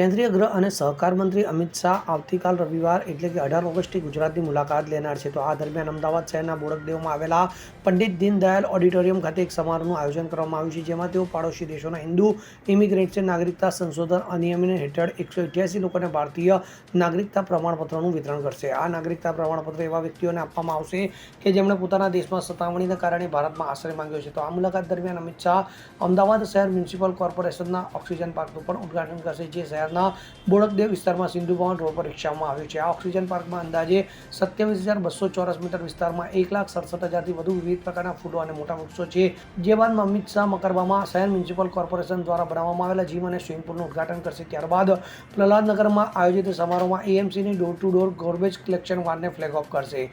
કેન્દ્રીય ગૃહ અને સહકાર મંત્રી અમિત શાહ આવતીકાલ રવિવાર એટલે કે અઢાર ઓગસ્ટથી ગુજરાતની મુલાકાત લેનાર છે. તો આ દરમિયાન અમદાવાદ શહેરના બોડકદેવમાં આવેલા પંડિત દીનદયાલ ઓડિટોરિયમ ખાતે એક સમારોહનું આયોજન કરવામાં આવ્યું છે, જેમાં તેઓ પાડોશી દેશોના હિન્દુ ઇમિગ્રેન્ટ્સને નાગરિકતા સંશોધન અધિનિયમ હેઠળ એકસો અઠ્યાસી લોકોને ભારતીય નાગરિકતા પ્રમાણપત્રનું વિતરણ કરશે. આ નાગરિકતા પ્રમાણપત્ર એવા વ્યક્તિઓને આપવામાં આવશે કે જેમણે પોતાના દેશમાં સતામણીના કારણે ભારતમાં આશ્રય માંગ્યો છે. તો આ મુલાકાત દરમિયાન અમિત શાહ અમદાવાદ શહેર મ્યુનિસિપલ કોર્પોરેશનના ઓક્સિજન પાર્કનું પણ ઉદ્ઘાટન કરશે, જે શહેરના બોડકદેવ વિસ્તારમાં સિંધુ ભવન રોડ પર રિક્ષામાં આવ્યું છે. આ ઓક્સિજન પાર્કમાં અંદાજે સત્યાવીસ હજાર બસો ચોરસ મીટર વિસ્તારમાં એક લાખ સડસઠ હજારથી વધુ વિવિધ પ્રકારના ફૂલો અને મોટા વૃક્ષો છે. જે બાદ અમિત શાહ મકરબામાં શહેર મ્યુનિસિપલ કોર્પોરેશન દ્વારા બનાવવામાં આવેલા જીમ અને સ્વિમિંગ પુલનું ઉદ્ઘાટન કરશે. ત્યારબાદ પ્રહલાદનગરમાં આયોજિત સમારોહમાં એએમસીની door to door garbage collection વાનને flag off કરશે.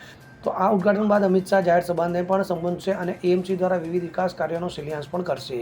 તો આ ઉદ્ઘાટન બાદ અમિત શાહ જાહેર સભાને પણ સંબોધશે અને એએમસી દ્વારા વિવિધ વિકાસ કાર્યોનો શિલાન્યાસ પણ કરશે.